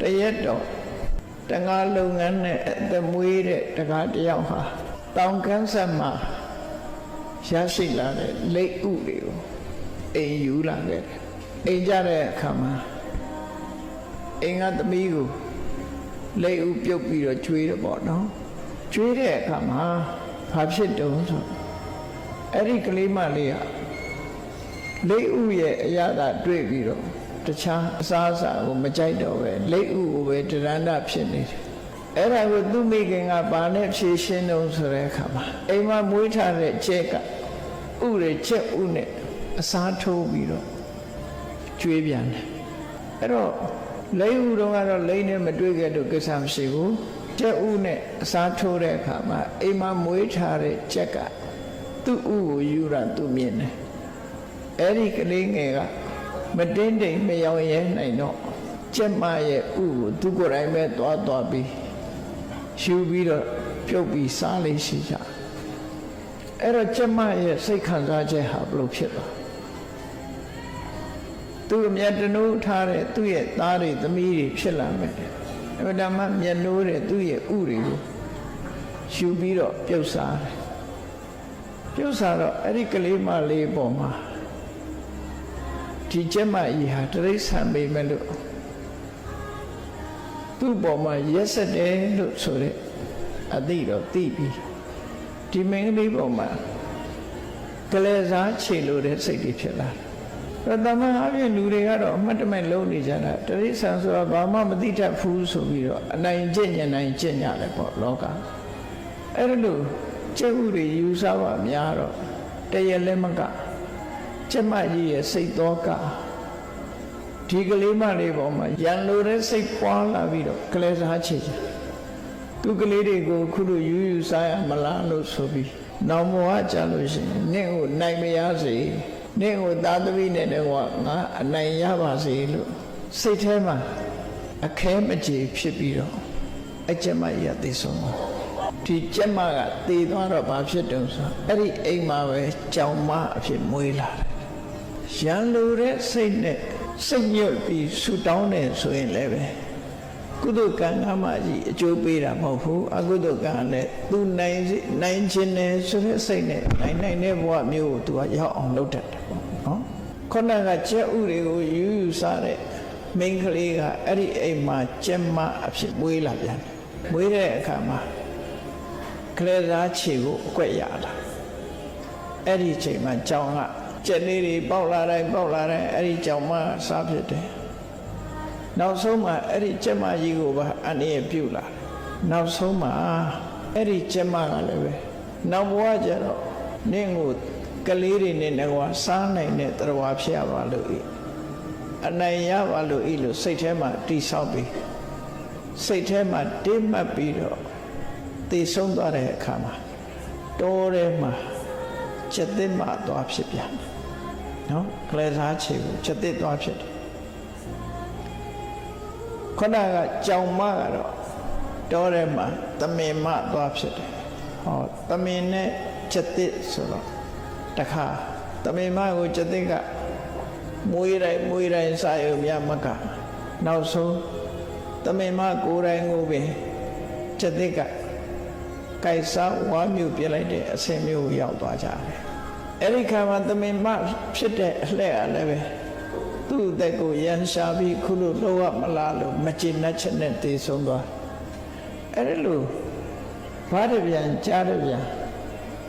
တရက်တော့တငါလုပ်ငန်းနဲ့အသက်မွေးတဲ့တကားတစ်ယောက်ဟာတောင်ကန်းဆက်မှာရရှိလာတဲ့လက်ဥတွေကိုအိမ်ယူလာခဲ့တယ်အိမ်ကြတဲ့အခါမှာအိမ်ကသမီးကိုလက်ဥပြုတ်ပြီးတော့ကျွေးတယ်ပေါ့နော်ကျွေးတဲ့အခါမှာဘာဖြစ်တုံးဆိုအဲ့ဒီကလေးမလေးကလက်ဥရဲ့အရာသာတွေ့ပြီးတော့ တခြားအစားအစာကိုမကြိုက်တော့ပဲလက်ဥကိုပဲတရန္တဖြစ်နေတယ်အဲ့ဒါကိုသူ့မိခင်ကဘာနဲ့ဖြေရှင်းတုံးဆိုတဲ့အခါမှာအိမ်မှာမွေးထားတဲ့ကျက်ကဥရချက်ဥနဲ့အစားထိုးပြီးတော့ကျွေးပြန်တယ်အဲ့တော့လိမ့်ဥတော့ကတော့လိမ့်နဲ့မတွေ့ခဲ့တော့ကိစ္စမရှိဘူးကျက်ဥနဲ့အစားထိုးတဲ့အခါမှာအိမ်မှာမွေးထားတဲ့ကျက်ကသူ့ဥကိုယူတာသူမြင်တယ်အဲ့ဒီကလေးငယ်က မတင်းတိမ်မယောင်ရဲနိုင်တော့ကျက်မရဲ့ဥကိုသူကိုယ်တိုင်ပဲသွားသွားပြီးယူပြီးတော့ပြုတ်ပြီးစားလေးရှိကြအဲ့တော့ကျက်မရဲ့စိတ်ခံစားချက်ဟာဘလို့ဖြစ်သွားသူအမျက်တနိုးထားတဲ့သူ့ရဲ့သားတွေသမီးတွေဖြစ်လာမယ်အမှန်တမ်းမျက်နိုးတဲ့သူ့ရဲ့ဥတွေကိုယူပြီးတော့ပြုတ်စားတယ်ပြုတ်စားတော့အဲ့ဒီကလေးမလေးပေါ်မှာ ဒီကျက်မကြီးဟာတရိษံမိမယ်လို့သူ့ပေါ်မှာရက်ဆက်တယ်လို့ဆိုတဲ့အသိတော့သိပြီဒီမင်းကလေးပေါ်မှာကလေးစားခြေလို့တဲ့စိတ်တွေဖြစ်လာတယ်။ဒါတမန်အပြင်လူတွေကတော့အမှတ်တမဲ့လုံးနေကြတာတရိษံဆိုတာဘာမှမသိတတ်ဘူးဆိုပြီးတော့အနိုင်ကျင့်ညနိုင်ကျင့်ကြတယ်ပေါ့လောက။အဲ့ဒါလို့ကျက်ဥတွေယူဆပါများတော့တရလည်းမက ကျက်မကြီးရဲ့စိတ်သောကဒီကလေးမလေးပေါ်မှာရန်လိုတဲ့စိတ်ပွားလာပြီးတော့ကလေးစားချေချင်သူကလေးတွေကိုခုလိုယူယူစားရမလားလို့ဆိုပြီးနောင်ဘဝကြလို့ရှိရင်နင့်ကိုနိုင်မရစေနင့်ကိုသာသမီနဲ့တော့ငါအနိုင်ရပါစေလို့စိတ်ထဲမှာအခဲမကြေဖြစ်ပြီးတော့အကျက်မကြီးကသိဆုံးသွားဒီကျက်မကတည်သွားတော့ဘာဖြစ်တုံဆိုအဲ့ဒီအိမ်မှာပဲကြောင်မအဖြစ်မွေးလာတယ် ရန်လိုတဲ့စိတ်နဲ့စိတ်ညွတ်ပြီးဆူတောင်းတယ်ဆိုရင်လည်းပဲကုသကံကမှကြီးအကျိုးပေးတာမဟုတ်ဘူးအကုသကံနဲ့သူနိုင်စီနိုင်ခြင်းနဲ့ဆိုတဲ့စိတ်နဲ့နိုင်နိုင်တဲ့ဘဝမျိုးကိုသူကရောက်အောင်လုပ်တတ်တယ်ပေါ့နော်ခုနကကျက်ဥတွေကိုယူယူစားတဲ့မိန်းကလေးကအဲ့ဒီအိမ်မှာကျက်မအဖြစ်မွေးလာပြန်တယ်မွေးတဲ့အခါမှာကလေးသားခြေကိုအကွက်ရလာအဲ့ဒီအချိန်မှာကြောင်က ကျက်လေးတွေပေါက်လာတိုင်းပေါက်လာတိုင်းအဲ့ဒီကြောင်မစားဖြစ်တယ်နောက်ဆုံးမှာအဲ့ဒီကျက်မကြီးကိုပါအနည်းပြုတ်လာတယ်နောက်ဆုံးမှာအဲ့ဒီကျက်မကလည်းပဲနောက်ဘဝကျတော့နင့်ကိုကလေးတွေနဲ့ငါစားနိုင်တဲ့တရားဖြစ်ရပါလို့ဤအနိုင်ရပါလို့ဤလို့စိတ်ထဲမှာတိဆောက်ပြီးစိတ်ထဲမှာတင်းမှတ်ပြီးတော့တည်ဆုံးသွားတဲ့အခါမှာတောထဲမှာ ချက်သစ်မှသွားဖြစ်ပြန်တယ်နော်ကလေးစားချေကိုချက်သစ်သွားဖြစ်တယ်ခဏကကြောင်မကတော့တောထဲမှာသမင်မသွားဖြစ်တယ်ဟောသမင်နဲ့ချက်သစ်ဆိုတော့တခါသမင်မကိုချက်သစ်ကမွေးတိုင်းမွေးတိုင်းစာရုံမြမကနောက်ဆုံးသမင်မကိုယ်တိုင်ကိုပင်ချက်သစ်က ကိုက်စားဝါမျိုးပြလိုက်တဲ့အဆင်မျိုးကိုရောက်သွားကြတယ်အဲ့ဒီခါမှာသမင်မဖြစ်တဲ့အလှဲ့ကလည်းပဲသူ့အသက်ကိုရန်ရှာပြီးခုလိုလောရမလားလို့မကျေနပ်ချက်နဲ့တည်ဆုံးသွားအဲ့ဒီလိုဘာတပြန်ကြားတပြန်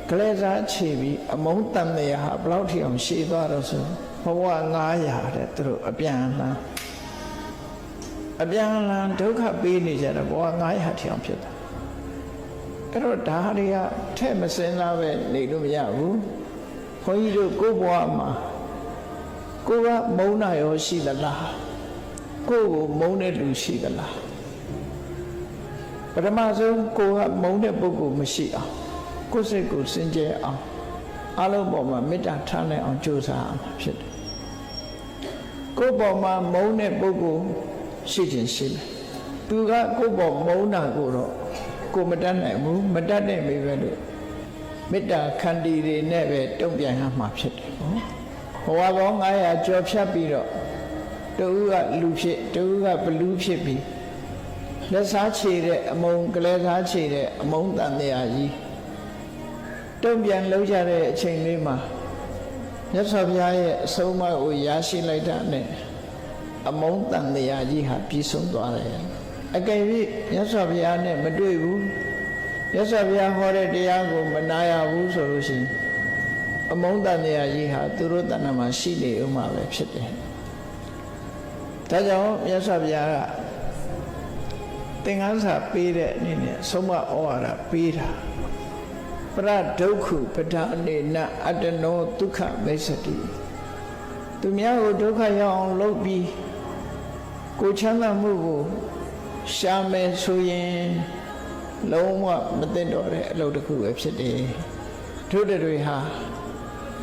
ကလေးစားခြေပြီးအမုန်းတန်နေဟာဘလောက်ထိအောင်ရှည်သွားတော့ဆိုဘဝ900တဲ့သူတို့အပြန်လန်းအပြန်လန်းဒုက္ခပေးနေကြတယ်ဘဝ900ထိအောင်ဖြစ်တာ အဲ့တော့ဒါတွေကထဲ့မစင်စားပဲနေလို့မရဘူးခွန်ကြီးတို့ကိုယ့်ဘဝမှာကိုကမုန်းတာရောရှိသလားကိုကိုမုန်းတဲ့လူရှိသလားပထမဆုံးကိုကမုန်းတဲ့ပုဂ္ဂိုလ်မရှိအောင်ကိုယ်စိတ်ကိုစင်ကြယ်အောင်အလုံးပေါ်မှာမေတ္တာထားနိုင်အောင်ကြိုးစားရမှာဖြစ်တယ်ကိုယ်ပေါ်မှာမုန်းတဲ့ပုဂ္ဂိုလ်ရှိခြင်းရှိတယ် သူကကိုယ်ပေါ်မုန်းတာကိုတော့ကိုမတတ်နိုင်ဘူးမတတ်တဲ့မိပဲလို့မေတ္တာခန္တီတွေနဲ့ပဲတုံ့ပြန်ရမှာဖြစ်တယ်နော်ဘဝပေါင်း900ကျော်ဖြတ်ပြီးတော့တူကလူဖြစ်တူကဘလူးဖြစ်ပြီးလက်စားချေတဲ့အမုံကလေးစားချေတဲ့အမုံတန်တရားကြီးတုံ့ပြန်လှုပ်ကြတဲ့အချိန်လေးမှာမြတ်စွာဘုရားရဲ့အဆုံးအမကိုရရှိလိုက်တာနဲ့အမုံတန်တရားကြီးဟာပြီးဆုံးသွားတယ် အကယ်၍မြတ်စွာဘုရားနဲ့မတွေ့ဘူးမြတ်စွာဘုရားဟောတဲ့တရားကိုမနာရဘူးဆိုလို့ရှိရင်အမုံတန်တရားကြီးဟာသူတို့တဏ္ဍာမှာရှိနေဥမှာပဲဖြစ်တယ်ဒါကြောင့်မြတ်စွာဘုရားကသင်္ကန်းစာပေးတဲ့အနေနဲ့ဆုံးမဩဝါဒပေးတာပရဒုက္ခုပဒအနေနအတ္တနောဒုက္ခမိစ္ဆတိသူများကိုဒုက္ခရောက်အောင်လုပ်ပြီးကိုချမ်းသာမှုကို ရှာမယ်ဆိုရင်လုံးဝမသိတော့တဲ့အလုပ်တစ်ခုပဲဖြစ်တယ်တို့တွေဟာ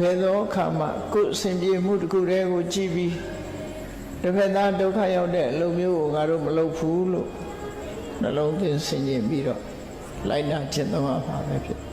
ဘယ်သောအခါမှကိုယ်အစဉ်ပြေမှုတစ်ခုတည်းကိုကြည့်ပြီးတစ်ဖက်သားဒုက္ခရောက်တဲ့အလုပ်မျိုးကိုငါတို့မလုပ်ဘူးလို့နှလုံးသွင်းဆင်ခြင်ပြီးတော့လိုက်နာခြင်းသမားပါပဲဖြစ်